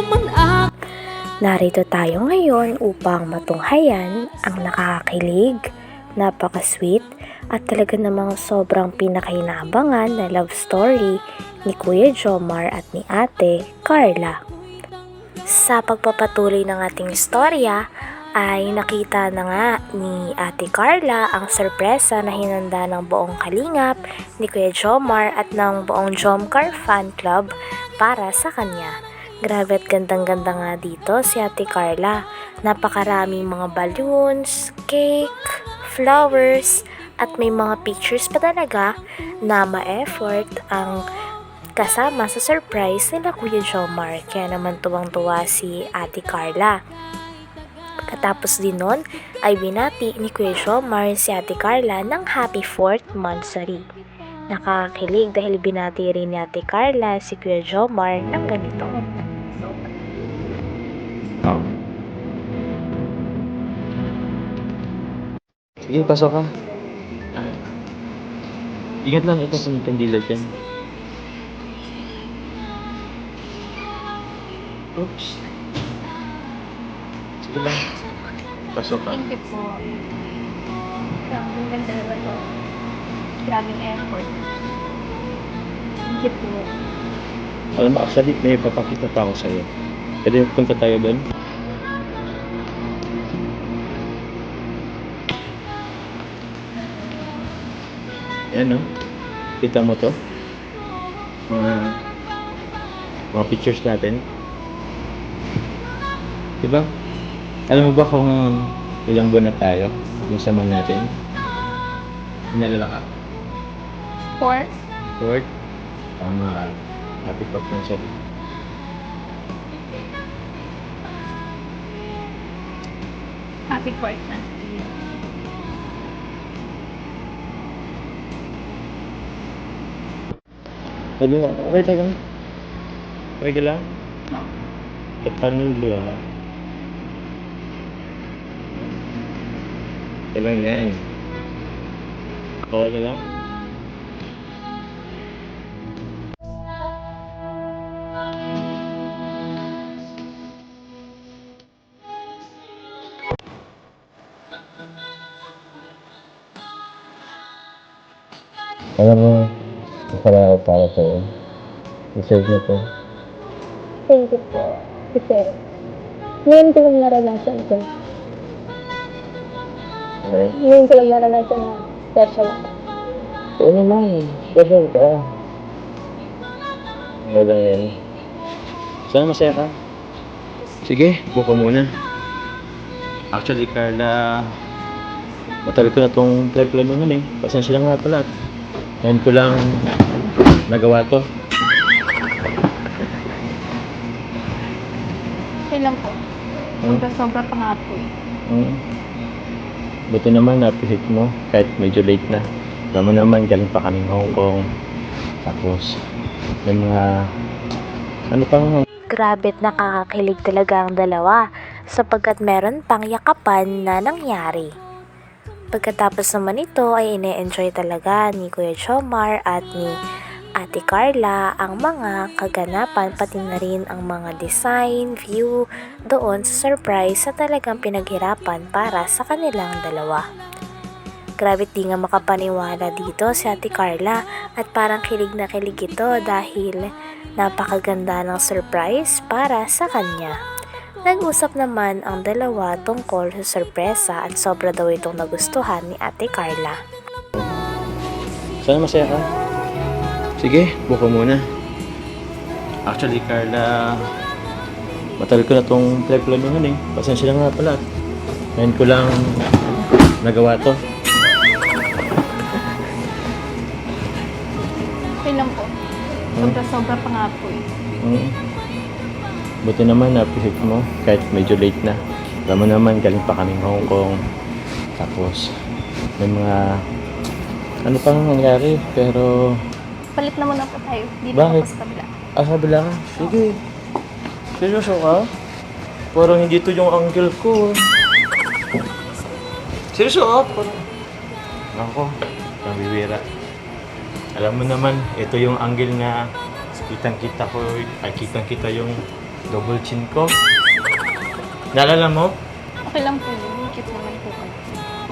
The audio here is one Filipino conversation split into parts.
naman ako Narito tayo ngayon upang matunghayan ang nakakakilig, napaka-sweet at talaga namang sobrang pinakainabangan na love story ni Kuya Jomar at ni Ate Carla. Sa pagpapatuloy ng ating istorya ay nakita na nga ni Ate Carla ang sorpresa na hinanda ng buong kalingap ni Kuya Jomar at ng buong Jomcar Fan Club para sa kanya. Grabe at gandang-ganda nga dito si Ate Carla. Napakaraming mga balloons, cake, flowers, at may mga pictures pa talaga na ma-effort ang kasama sa surprise nila Kuya Jomar. Kaya naman tuwang-tuwa si Ate Carla. Katapos din nun ay binati ni Kuya Jomar si Ate Carla ng happy 4th monthsary. Nakakakilig dahil binati rin ni Ate Carla si Kuya Jomar ng ganito. Sige, pasok ka. Ah. Ingat lang ito sa kandila dyan. Oops. Sige lang. Pasok ka. Thank you po. Grabe, ang ganda naman to. Grabing effort. Thank you po. Alam mo, actually, may papakita pa ako sa'yo. Pwede punta tayo doon? Yan, no? Kita mo to? Mga, mga pictures natin. Diba? Alam mo ba kung ilang buwan na tayo yung sama natin? Inalala ka? Four? Lord, tama. Happy pa po siya. Happy fourth na. Sabi mo, okay ka lang. Okay ka lang? At paano ba? Okay lang yan. Okay ka lang? Alam mo, para para sa'yo. Deserve mo to. Thank you po. Kasi, ngayon ko lang naranasan ko. Okay? Ngayon ko lang naranasan na special ako. Oo naman. Special ka. Ano lang yan. Sana masaya ka. Sige, buko muna. Actually, Carla, matagal ko na itong pinagplanuhan eh. Pasensya lang nga pala. Ngayon ko lang nagawa to. Okay lang po. Hmm? Sobra-sobra pa nga po eh. Mm. Buti naman na-appreciate mo kahit medyo late na. Alam mo naman, galing pa kami Hong Kong. Tapos, may mga ano pang Grabe at nakakakilig talaga ang dalawa sapagkat meron pang yakapan na nangyari. Pagkatapos naman ito ay ine-enjoy talaga ni Kuya Chomar at ni Ate Carla ang mga kaganapan pati na rin ang mga design, view doon sa surprise sa talagang pinaghirapan para sa kanilang dalawa. Grabe di nga makapaniwala dito si Ate Carla at parang kilig na kilig ito dahil napakaganda ng surprise para sa kanya. Nag-usap naman ang dalawa tungkol sa sorpresa at sobra daw itong nagustuhan ni Ate Carla. Sana masaya ka. Sige, buko muna. Actually, Carla, matagal ko na itong pinagplanuhan eh. Pasensya lang nga pala. Ngayon ko lang nagawa to. Okay lang po. Sobra-sobra pa nga po eh. Mm. Buti naman na-appreciate mo kahit medyo late na. Alam mo naman, galing pa kami Hong Kong. Tapos, may mga ano pang nangyari, pero Palit na muna po tayo. Dito Bakit? ako sa kabila. Ah, sabi lang. Sige. Seryoso ka? Parang hindi to yung uncle ko. Seryoso ah? Parang... Ako, pambibira. Alam mo naman, ito yung angle na kitang-kita ko, ay kitang-kita yung Double chin ko. Naalala mo? Okay lang po yun. Cute naman po kayo.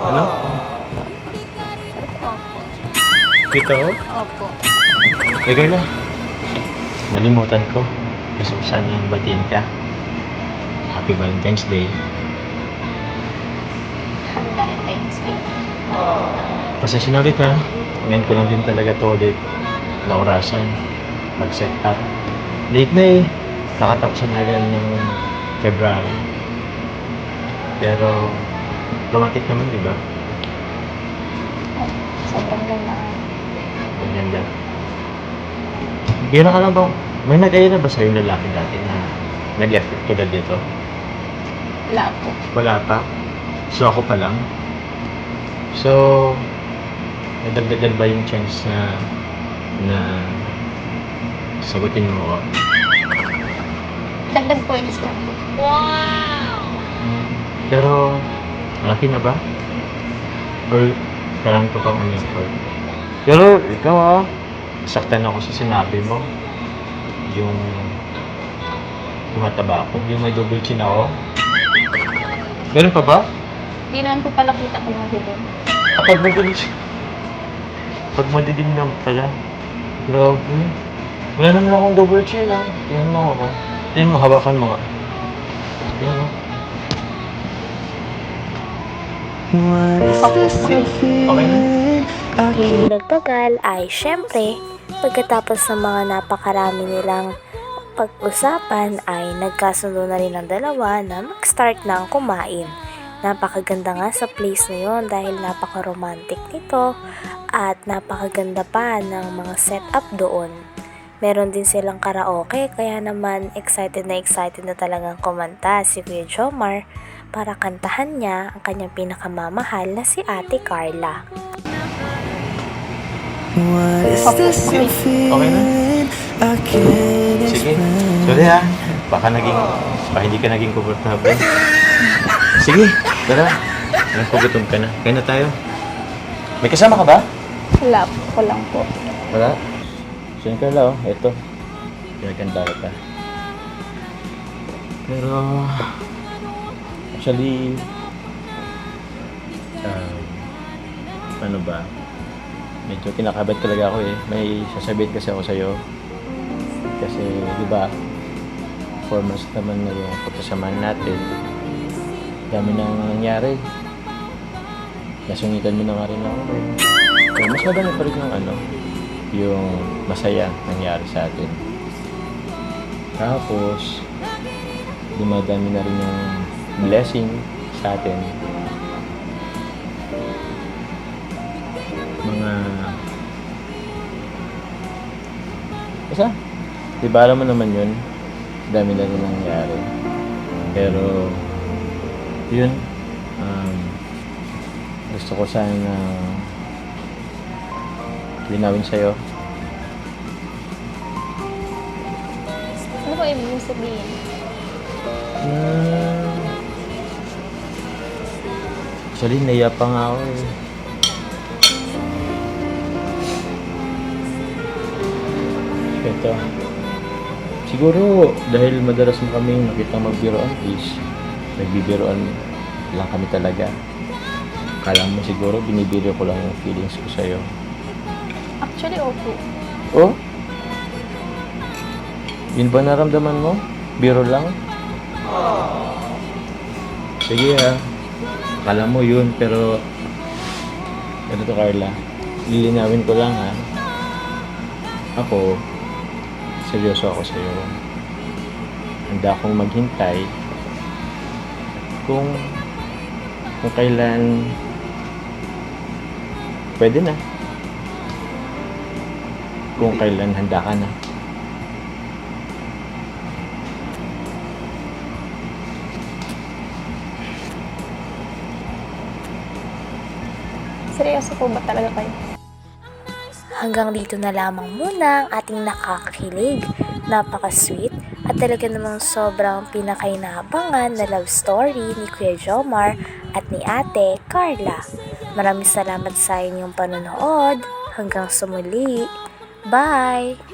Ano? Opo. Kita ko? Opo. Lagay lang. Nalimutan ko. Gusto ko sana batiin ka. Happy Valentine's Day. Happy Valentine's Day. Pasensya na ulit ha. Ngayon ko lang din talaga to ulit. Naurasan. Mag-set up. Late na eh. Nakatapos na agad ng February. Pero, romantic naman, di ba? Sobrang ganda. Ganyan lang. Gano'n ka lang ba? May nag-aya na ba sa'yo yung lalaki dati na nag-effort tulad dito? Wala po. Wala pa. So ako pa lang. So, nadagdagan ba yung chance na na sagutin mo ako? Dagdag points lang po. Pero, malaki na ba? Or, kailangan ko pang effort? Pero, ikaw ah, saktan ako sa sinabi mo. Yung tumataba ako, yung may double chin ako. Ganun pa ba? Di naman po pala kita ko yung bilin. Kapag madilim siya. Pag madilim na pala. Grabe. Wala naman akong double chin ah. Tingnan mo ako. Tingnan mo, hawakan mo nga. Tingnan mo. Okay na? Hindi nagtagal ay syempre, pagkatapos ng mga napakarami nilang pag-usapan ay nagkasundo na rin ang dalawa na mag-start ng kumain. Napakaganda nga sa place na yon dahil napaka-romantic nito at napakaganda pa ng mga setup doon. Meron din silang karaoke kaya naman excited na excited na talagang kumanta si Kuya Jomar para kantahan niya ang kanyang pinakamamahal na si Ate Carla. What is this Okay na? feeling? I can't Sige. Sorry ha. Baka naging, baka hindi ka naging komportable. Sige, tara. Alam ko gutom ka na. Kaya na tayo. May kasama ka ba? Wala po. Ko lang po. Wala. Saan ka lang? Ito. Pinagkanda ka. Pero, actually, um, ano ba? Medyo kinakabat talaga ako eh. May sasabihin kasi ako sa'yo. Kasi, di ba, four months naman na yung pagkasamahan natin. Dami nang nangyari. Nasungitan mo na nga rin ako. eh. So, mas madami pa rin yung ano, yung masaya nangyari sa atin. Tapos, dumadami na rin yung blessing sa atin. Di ba alam mo naman yun? Dami na rin nangyari. Pero, yun, um, gusto ko sana linawin sa'yo. Ano po ibig mong sabihin? Hmm. Actually, naiya pa nga ako eh. Ito. Siguro, dahil madalas mo kami nakita magbiroan is, nagbibiroan lang kami talaga. Kala mo siguro, binibiro ko lang yung feelings ko sa'yo. Actually, opo. Oh? Yun ba naramdaman mo? Biro lang? Sige ha. Akala mo yun, pero... Ito to Carla. Lilinawin ko lang ha. Ako, seryoso ako sa'yo. Handa akong maghintay kung kung kailan pwede na kung kailan handa ka na. Seryoso po ba talaga kayo? Hanggang dito na lamang muna ang ating nakakakilig, napaka-sweet, at talaga namang sobrang pinakainabangan na love story ni Kuya Jomar at ni Ate Carla. Maraming salamat sa inyong panonood. Hanggang sumuli. Bye!